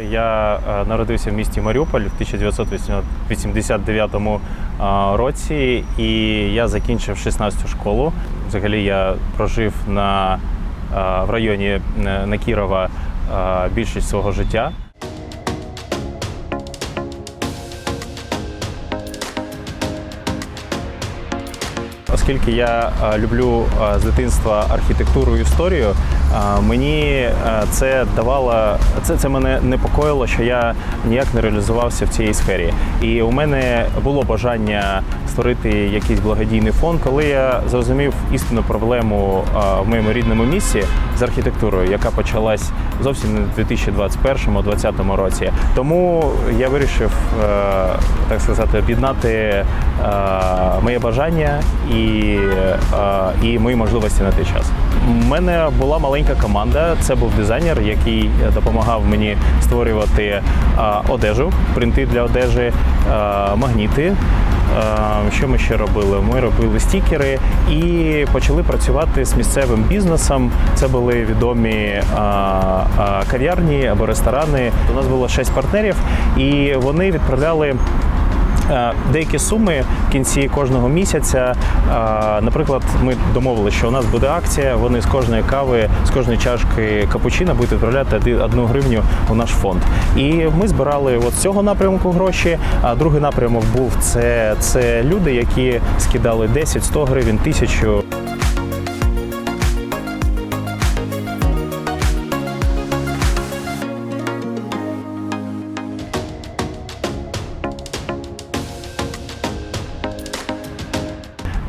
Я е, народився в місті Маріуполь в 1989 е, році, і я закінчив 16 школу. Взагалі я прожив на, е, в районі е, на Кірова більшість свого життя. Оскільки я е, люблю е, з дитинства архітектуру і історію, е, мені це давало це, це мене непокоїло, що я ніяк не реалізувався в цій сфері. І у мене було бажання створити якийсь благодійний фонд, коли я зрозумів істинну проблему в моєму рідному місці з архітектурою, яка почалась зовсім не в 2021-2020 році. Тому я вирішив, так сказати, об'єднати моє бажання і, е, і мої можливості на той час. У мене була маленька команда. Це був дизайнер, який допомагав мені створювати е, одежу, принти для одежі, е, магніти. Що ми ще робили? Ми робили стікери і почали працювати з місцевим бізнесом. Це були відомі кав'ярні або ресторани. У нас було шість партнерів, і вони відправляли. Е, Деякі суми в кінці кожного місяця. Е, Наприклад, ми домовили, що у нас буде акція. Вони з кожної кави, з кожної чашки капучино будуть відправляти одну гривню у наш фонд. І ми збирали от з цього напрямку гроші. А другий напрямок був це, це люди, які скидали 10, 100 гривень, тисячу.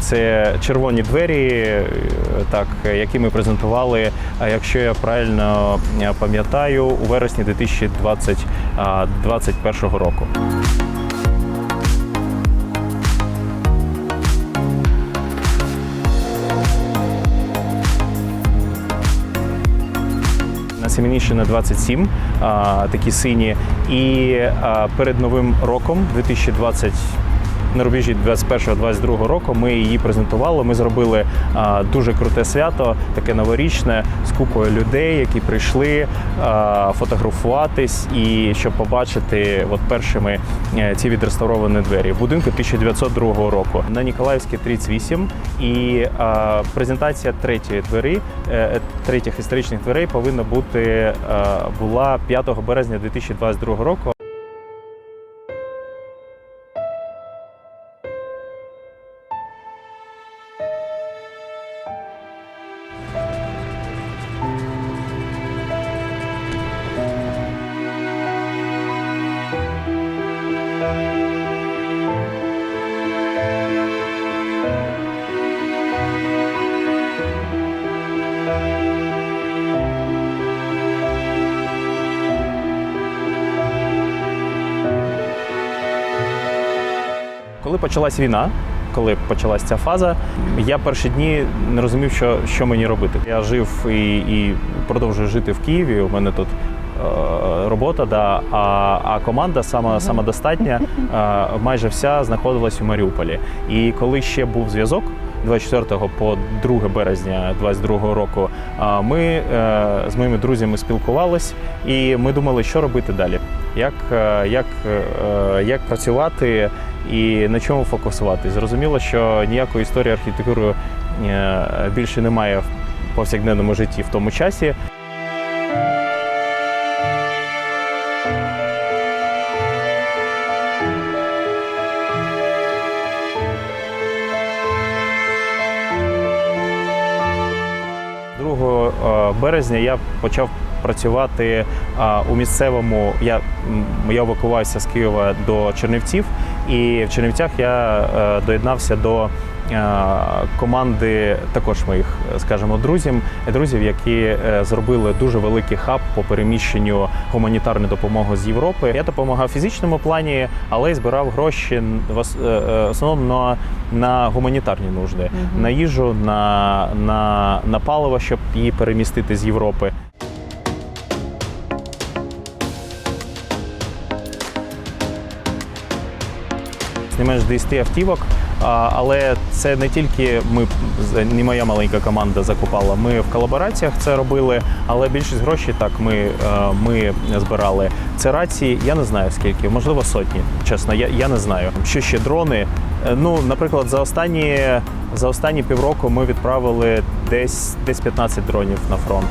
Це червоні двері, е, так які ми презентували. Якщо я правильно е, пам'ятаю, у вересні 2021 року. На Семенівщина 27, а, такі сині. І перед новим роком, 2020 на рубежі 21-22 року ми її презентували. Ми зробили дуже круте свято, таке новорічне з купою людей, які прийшли фотографуватись і щоб побачити от першими е, ці відреставровані двері. Будинку 1902 року на Ніколаївській 38. І презентація третьої двері, е, третіх історичних дверей повинна бути е, була 5 березня 2022 року. Коли почалась війна, коли почалась ця фаза, я перші дні не розумів, що, що мені робити. Я жив і, і продовжую жити в Києві. У мене тут е, робота, да, а, а команда сама, самодостатня, е, майже вся знаходилась у Маріуполі. І коли ще був зв'язок. 24 по 2 березня 22 року ми е, з моїми друзями спілкувались, і ми думали, що робити далі, як, е, як, е, як працювати і на чому фокусувати. Зрозуміло, що ніякої історії архітектури е, більше немає в повсякденному житті в тому часі. Березня я почав працювати у місцевому. Я, я евакувався з Києва до Чернівців, і в Чернівцях я е, доєднався до е, команди також моїх, е, скажімо, друзів, друзів, які зробили дуже великий хаб по переміщенню гуманітарної допомоги з Європи. Я допомагав в фізичному плані, але й збирав гроші в ос- в основному на, на гуманітарні нужди, на їжу, на, на, на паливо, щоб її перемістити з Європи. Не менш 10 автівок Але це не тільки ми не моя маленька команда закупала. Ми в колабораціях це робили, але більшість грошей так ми, е, ми збирали. Це рації, я не знаю скільки, можливо, сотні. Чесно, я, я не знаю. Що ще дрони? Е, Ну, наприклад, за останні за останні півроку ми відправили десь десь 15 дронів на фронт.